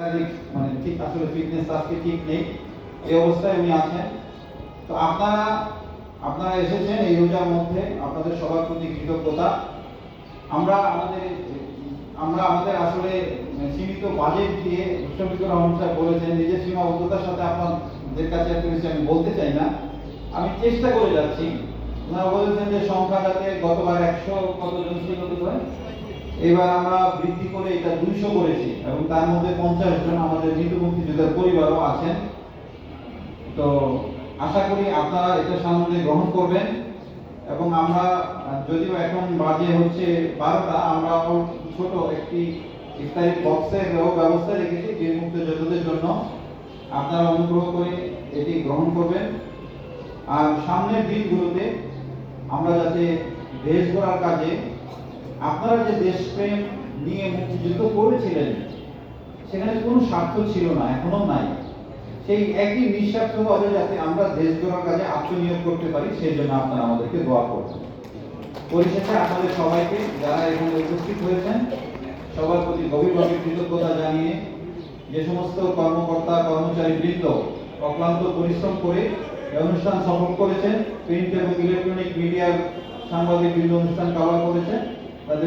মানে ঠিক আসলে ফিটনেস আজকে ঠিক নেই, এই অবস্থায় আছেন তো আপনারা আপনারা এসেছেন এই রোজার মধ্যে, আপনাদের সবার প্রতি কৃতজ্ঞতা। আমরা আমাদের আমরা আমাদের আসলে সীমিত বাজেট দিয়ে শফিকুর রহমান সাহেব বলেছেন, নিজের সীমাবদ্ধতার সাথে আপনাদের কাছে আমি বলতে চাই না। আমি চেষ্টা করে যাচ্ছি। ওনারা বলেছেন যে সংখ্যা যাতে গতবার একশো কতজন ছিল এবার আমরা বৃদ্ধি করে এটা দুইশো করেছি এবং তার মধ্যে পঞ্চাশ জন আমাদের মৃত মুক্তিযোদ্ধার পরিবারও আছেন। তো আশা করি আপনারা এটা সামনে গ্রহণ করবেন এবং আমরা, যদিও এখন বাজে হচ্ছে বারোটা আমরা ছোট একটি ইফতারি বক্সের ব্যবস্থা রেখেছি বীর মুক্তিযোদ্ধাদের জন্য। আপনারা অনুগ্রহ করে এটি গ্রহণ করবেন। আর সামনের দিনগুলোতে আমরা যাতে দেশ গড়ার কাজে আপনারা যে দেশপ্রেম নিয়ে মুক্তিযুদ্ধ করেছিলেন, সেখানে কোনো স্বার্থ ছিল না, এখনও নাই। সেই একই নিঃস্বার্থভাবে যাতে আমরা দেশ গড়ার কাজে আত্মনিয়োগ করতে পারি, সেই জন্য আপনারা আমাদেরকে দোয়া করবেন। পরিশেষে আপনাদের সবাইকে, যারা এখানে উপস্থিত হয়েছেন, সবার প্রতি গভীরভাবে কৃতজ্ঞতা জানিয়ে যে সমস্ত কর্মকর্তা, কর্মচারী বৃন্দ অক্লান্ত পরিশ্রম করে অনুষ্ঠান সফল করেছেন। প্রিন্ট এবং ইলেকট্রনিক মিডিয়ার সাংবাদিক বৃন্দ অনুষ্ঠান কভার করেছেন। তাদের